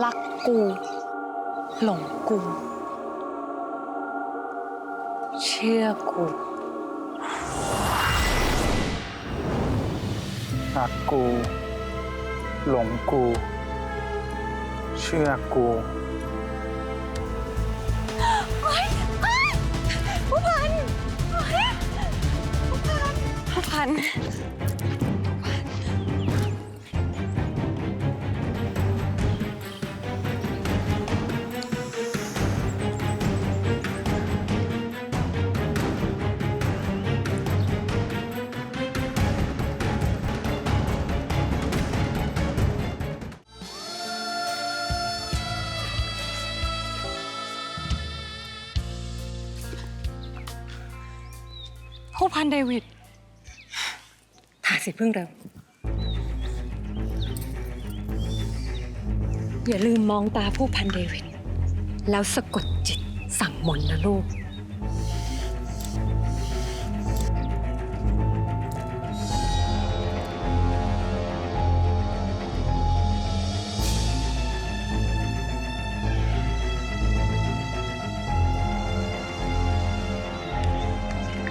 รักกู หลงกู เชื่อกูรักกู หลงกู เชื่อกู ผู้พันเดวิดพาสิพึ่งเร็ว อย่าลืมมองตาผู้พันเดวิด แล้วสะกดจิตสั่งมนต์นะลูก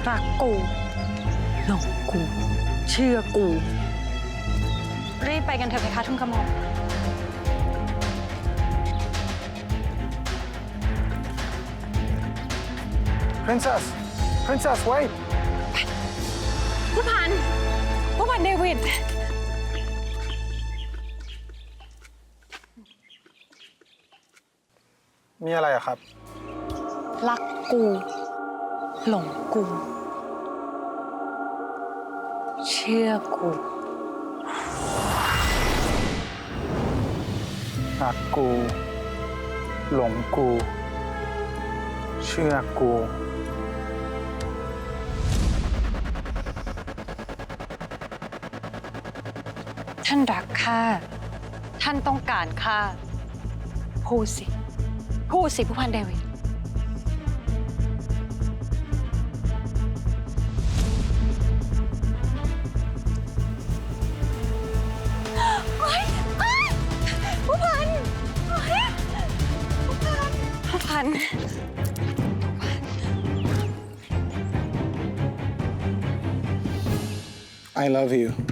รักกูหลงกู เชื่อกู รีบไปกันเถอะเพคะทุนกระหม่อม princess princess wait ผู้พัน ผู้พันเดวิด มีอะไรอะครับ รักกู หลงกู เชื่อกูรักกู หลงกู เชื่อกู ท่านรักข้า ท่านต้องการข้า พูดสิ พูดสิผู้พันเดวิด ผู้พัน I love you